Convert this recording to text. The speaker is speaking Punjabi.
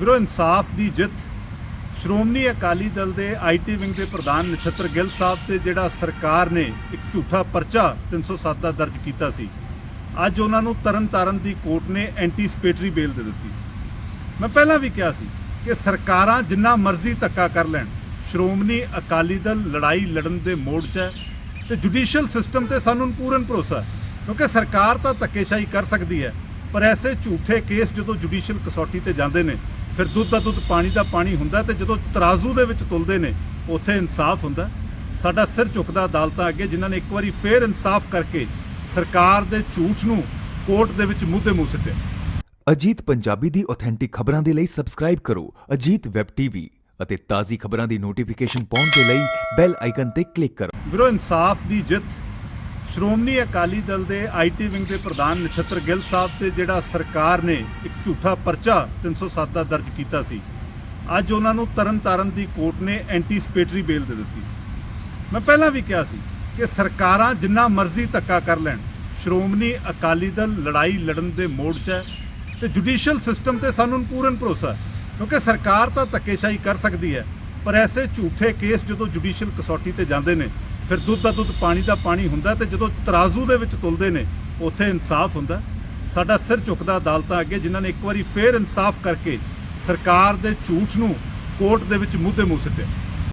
ਵੀਰੋ ਇਨਸਾਫ ਦੀ ਜਿੱਤ। ਸ਼੍ਰੋਮਣੀ ਅਕਾਲੀ ਦਲ ਦੇ ਆਈਟੀ ਵਿੰਗ ਦੇ ਪ੍ਰਧਾਨ ਨਛੱਤਰ ਗਿੱਲ ਸਾਹਿਬ ਤੇ ਜਿਹੜਾ ਸਰਕਾਰ ਨੇ ਇੱਕ ਝੂਠਾ ਪਰਚਾ 307 ਦਾ ਦਰਜ ਕੀਤਾ ਸੀ, ਅੱਜ ਉਹਨਾਂ ਨੂੰ ਤਰਨਤਾਰਨ ਦੀ ਕੋਰਟ ਨੇ ਐਂਟੀਸਪੇਟਰੀ ਬੇਲ ਦੇ ਦਿੱਤੀ। ਮੈਂ ਪਹਿਲਾਂ ਵੀ ਕਿਹਾ ਸੀ ਕਿ ਸਰਕਾਰਾਂ ਜਿੰਨਾ ਮਰਜ਼ੀ ਧੱਕਾ ਕਰ ਲੈਣ, ਸ਼੍ਰੋਮਣੀ ਅਕਾਲੀ ਦਲ ਲੜਾਈ ਲੜਨ ਦੇ ਮੋੜ 'ਚ ਹੈ ਤੇ ਜੁਡੀਸ਼ੀਅਲ ਸਿਸਟਮ ਤੇ ਸਾਨੂੰ ਪੂਰਨ ਭਰੋਸਾ ਹੈ, ਕਿਉਂਕਿ ਸਰਕਾਰ ਤਾਂ ਧੱਕੇਸ਼ਾਹੀ ਕਰ ਸਕਦੀ ਹੈ, ਪਰ ਐਸੇ ਝੂਠੇ ਕੇਸ ਜਦੋਂ ਜੁਡੀਸ਼ੀਅਲ ਕਸੌਟੀ ਤੇ ਜਾਂਦੇ ਨੇ ਫਿਰ ਦੁੱਧ ਦਾ ਦੁੱਧ ਪਾਣੀ ਦਾ ਪਾਣੀ ਹੁੰਦਾ ਤੇ ਜਦੋਂ ਤਰਾਜ਼ੂ ਦੇ ਵਿੱਚ ਤੁਲਦੇ ਨੇ ਉੱਥੇ ਇਨਸਾਫ ਹੁੰਦਾ। ਸਾਡਾ ਸਿਰ ਝੁਕਦਾ ਅਦਾਲਤਾਂ ਅੱਗੇ ਜਿਨ੍ਹਾਂ ਨੇ ਇੱਕ ਵਾਰੀ ਫੇਰ ਇਨਸਾਫ ਕਰਕੇ ਸਰਕਾਰ ਦੇ ਝੂਠ ਨੂੰ ਕੋਰਟ ਦੇ ਵਿੱਚ ਮੂੰਹ ਤੇ ਮੂੰਹ ਸਿੱਟਿਆ। ਅਜੀਤ ਪੰਜਾਬੀ ਦੀ ਆਥੈਂਟਿਕ ਖਬਰਾਂ ਦੇ ਲਈ ਸਬਸਕ੍ਰਾਈਬ ਕਰੋ ਅਜੀਤ ਵੈਬ ਟੀਵੀ ਅਤੇ ਤਾਜ਼ੀ ਖਬਰਾਂ ਦੀ ਨੋਟੀਫਿਕੇਸ਼ਨ ਪਾਉਣ ਦੇ ਲਈ ਬੈਲ ਆਈਕਨ ਤੇ ਕਲਿੱਕ ਕਰੋ। ਵੀਰੋ ਇਨਸਾਫ ਦੀ ਜਿੱਤ ਸ਼੍ਰੋਮਣੀ ਅਕਾਲੀ ਦਲ ਦੇ ਆਈਟੀ ਵਿੰਗ ਦੇ ਪ੍ਰਧਾਨ ਨਛੱਤਰ ਗਿੱਲ ਸਾਹਿਬ ਤੇ ਜਿਹੜਾ ਸਰਕਾਰ ਨੇ ਇੱਕ ਝੂਠਾ ਪਰਚਾ 307 ਦਾ ਦਰਜ ਕੀਤਾ ਸੀ, ਅੱਜ ਉਹਨਾਂ ਨੂੰ ਤਰਨਤਾਰਨ ਦੀ ਕੋਰਟ ਨੇ ਐਂਟੀਸਪੇਟਰੀ ਬੇਲ ਦੇ ਦਿੱਤੀ। ਮੈਂ ਪਹਿਲਾਂ ਵੀ ਕਿਹਾ ਸੀ ਕਿ ਸਰਕਾਰਾਂ ਜਿੰਨਾ ਮਰਜ਼ੀ ਧੱਕਾ ਕਰ ਲੈਣ, ਸ਼੍ਰੋਮਣੀ ਅਕਾਲੀ ਦਲ ਲੜਾਈ ਲੜਨ ਦੇ ਮੋੜ 'ਚ ਹੈ ਤੇ ਜੁਡੀਸ਼ੀਅਲ ਸਿਸਟਮ ਤੇ ਸਾਨੂੰ ਪੂਰਨ ਭਰੋਸਾ ਕਿਉਂਕਿ ਸਰਕਾਰ ਤਾਂ ਧੱਕੇਸ਼ਾਹੀ ਕਰ ਸਕਦੀ ਹੈ, ਪਰ ਐਸੇ ਝੂਠੇ ਕੇਸ ਜਦੋਂ ਜੁਡੀਸ਼ੀਅਲ ਕਸੌਟੀ ਤੇ ਜਾਂਦੇ ਨੇ ਫਿਰ ਦੁੱਧ ਦਾ ਦੁੱਧ, ਪਾਣੀ ਦਾ ਪਾਣੀ ਹੁੰਦਾ ਤੇ ਜਦੋਂ ਤਰਾਜ਼ੂ ਦੇ ਵਿੱਚ ਤੁਲਦੇ ਨੇ, ਉੱਥੇ ਇਨਸਾਫ ਹੁੰਦਾ। ਸਾਡਾ ਸਿਰ ਝੁਕਦਾ ਅਦਾਲਤਾਂ ਅੱਗੇ, ਜਿਨ੍ਹਾਂ ਨੇ ਇੱਕ ਵਾਰੀ ਫੇਰ ਇਨਸਾਫ ਕਰਕੇ ਸਰਕਾਰ ਦੇ ਝੂਠ ਨੂੰ ਕੋਰਟ ਦੇ ਵਿੱਚ ਮੂੰਹ ਮੂੰਹ ਸਿੱਟਿਆ।